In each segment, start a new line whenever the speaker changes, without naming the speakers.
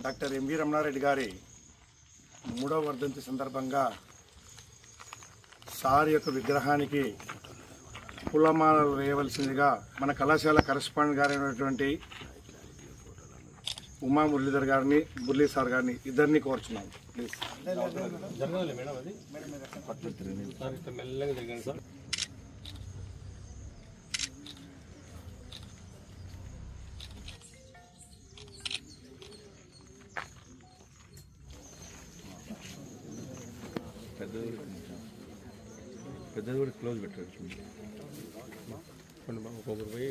Doctor MV Ramanareddy గారి మూడవ వర్ధంతి సందర్భంగా సార్ యొక్క విగ్రహానికి పూలమాలలు వేయవలసిందిగా మన కళాశాల కరెస్పాండెంట్ గారైనటువంటి ఉమా మురళీధర్ గారిని మురళీ సార్ గారిని ఇద్దరిని కోరుచున్నాం ప్లీజ్
జరగండి సార్
పెద్దది కూడా క్లోజ్ పెట్టారు
బాగా ఒక్కొక్కరు పోయి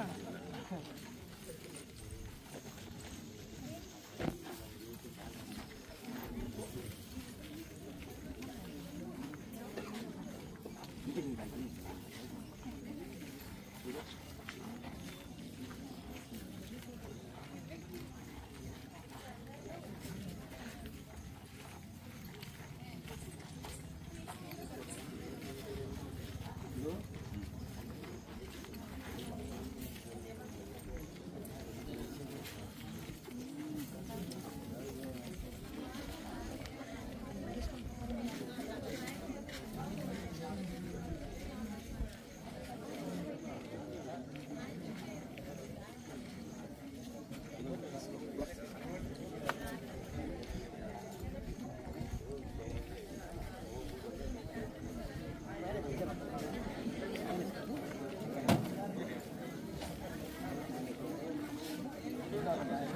కూర్చున్నాం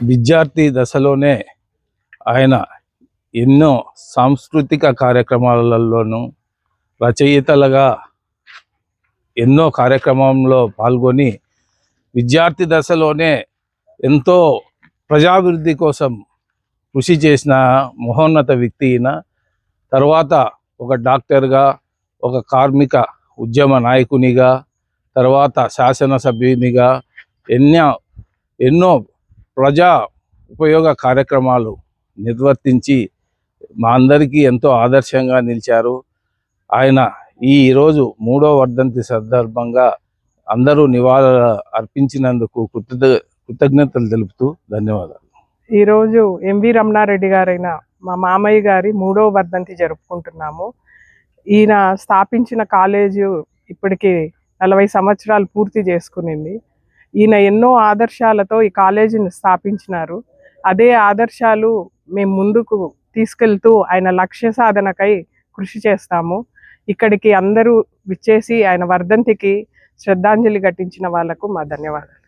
విద్యార్థి దశలోనే ఆయన ఎన్నో సాంస్కృతిక కార్యక్రమాలలోనూ రచయితలుగా ఎన్నో కార్యక్రమంలో పాల్గొని విద్యార్థి దశలోనే ఎంతో ప్రజాభివృద్ధి కోసం కృషి చేసిన మహోన్నత వ్యక్తి అయిన తర్వాత ఒక డాక్టర్గా ఒక కార్మిక ఉద్యమ నాయకునిగా తర్వాత శాసనసభ్యునిగా ఎన్నో ఎన్నో ప్రజా ఉపయోగ కార్యక్రమాలు నిర్వర్తించి మా అందరికీ ఎంతో ఆదర్శంగా నిలిచారు. ఆయన ఈ రోజు మూడో వర్ధంతి సందర్భంగా అందరూ నివాళులు అర్పించినందుకు కృతజ్ఞ కృతజ్ఞతలు తెలుపుతూ ధన్యవాదాలు.
ఈరోజు ఎంవి రమణారెడ్డి గారైన మా మామయ్య గారి మూడో వర్ధంతి జరుపుకుంటున్నాము. ఈయన స్థాపించిన కాలేజు ఇప్పటికి నలభై సంవత్సరాలు పూర్తి చేసుకునింది. ఈయన ఎన్నో ఆదర్శాలతో ఈ కాలేజీని స్థాపించినారు. అదే ఆదర్శాలు మేము ముందుకు తీసుకెళ్తూ ఆయన లక్ష్య సాధనకై కృషి చేస్తాము. ఇక్కడికి అందరూ విచ్చేసి ఆయన వర్ధంతికి శ్రద్ధాంజలి ఘటించిన వాళ్ళకు మా ధన్యవాదాలు.